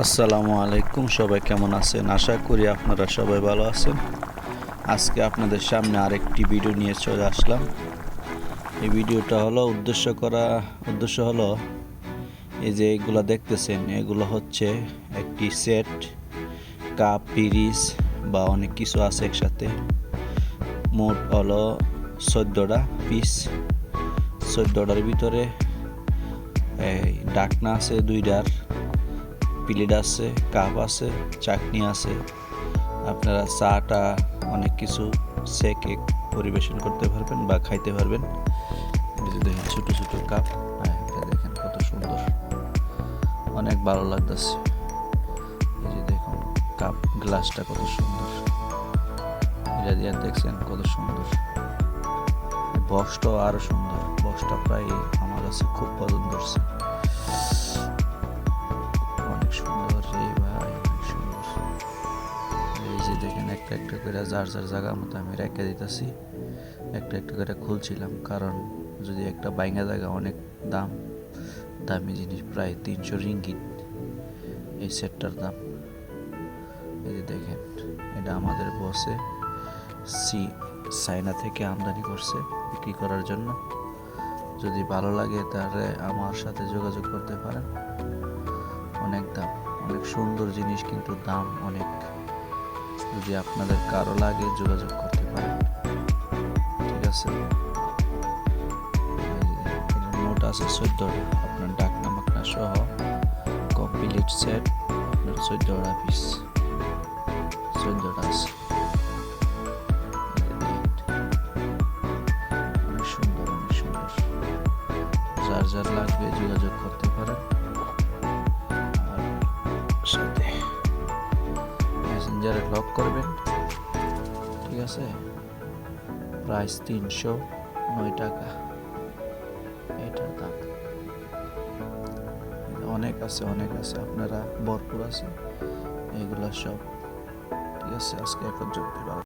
আসসালামু আলাইকুম, সবাই কেমন আছেন? আশা করি আপনারা সবাই ভালো আছেন। আজকে আপনাদের সামনে আরেকটি ভিডিও নিয়ে চলে আসলাম। এই ভিডিওটা হলো উদ্দেশ্য করা, উদ্দেশ্য হলো এই যে এগুলো দেখতেছেন, এগুলো হচ্ছে একটি সেট, কাপ পিরিস বা অনেক কিছু আছে একসাথে। মোট হলো চোদ্দোটা পিস। চোদ্দোটার ভিতরে ডাকনা আছে দুইটার। প্লেট আছে, কাপ আছে, চাটনি আছে। আপনারা চাটা অনেক কিছু সেকে পরিবেশন করতে পারবেন বা খাইতে পারবেন। দেখেন ছোটো ছোটো কাপ। হ্যাঁ দেখেন কত সুন্দর। অনেক ভালো লাগতেছে। দেখুন, কাপ গ্লাসটা কত সুন্দর। এটা দিয়ে দেখছেন কত সুন্দর। বক্সটাও আরও সুন্দর। বক্সটা প্রায় আমার কাছে খুব পছন্দ হচ্ছে। একটা একটা করে যার যার জায়গা মতো আমি রেখে দিতেছি। একটা একটা করে খুলছিলাম, কারণ যদি একটা বাইঙ্গা জায়গা অনেক দাম, দামি জিনিস প্রায় তিনশো রিঙ্গিট এই সেটটার দাম। এই যে দেখেন, এটা আমাদের বসে সি চায়না থেকে আমদানি করছে বিক্রি করার জন্য। যদি ভালো লাগে তাহলে আমার সাথে যোগাযোগ করতে পারেন। অনেক দাম, অনেক সুন্দর জিনিস কিন্তু দাম অনেক। যদি আপনাদের কারও লাগে যোগাযোগ করতে পারেন। ঠিক আছে? মোট আছে চোদ্দোটা আপনার ডাকনা মাকনা সহ কমপ্লিট সেট আপনার চোদ্দোটা পিস চোদ্দোটা আছে। যার যার লাগবে যোগাযোগ করতে পারেন। মেসেঞ্জারে লক করবেন। ঠিক আছে? প্রাইস তিনশো নয় টাকা। এটার দাম। অনেক আছে অনেক আছে। আপনারা ভরপুর আছে। এগুলা সব। ঠিক আছে? আজকে এখন ভালো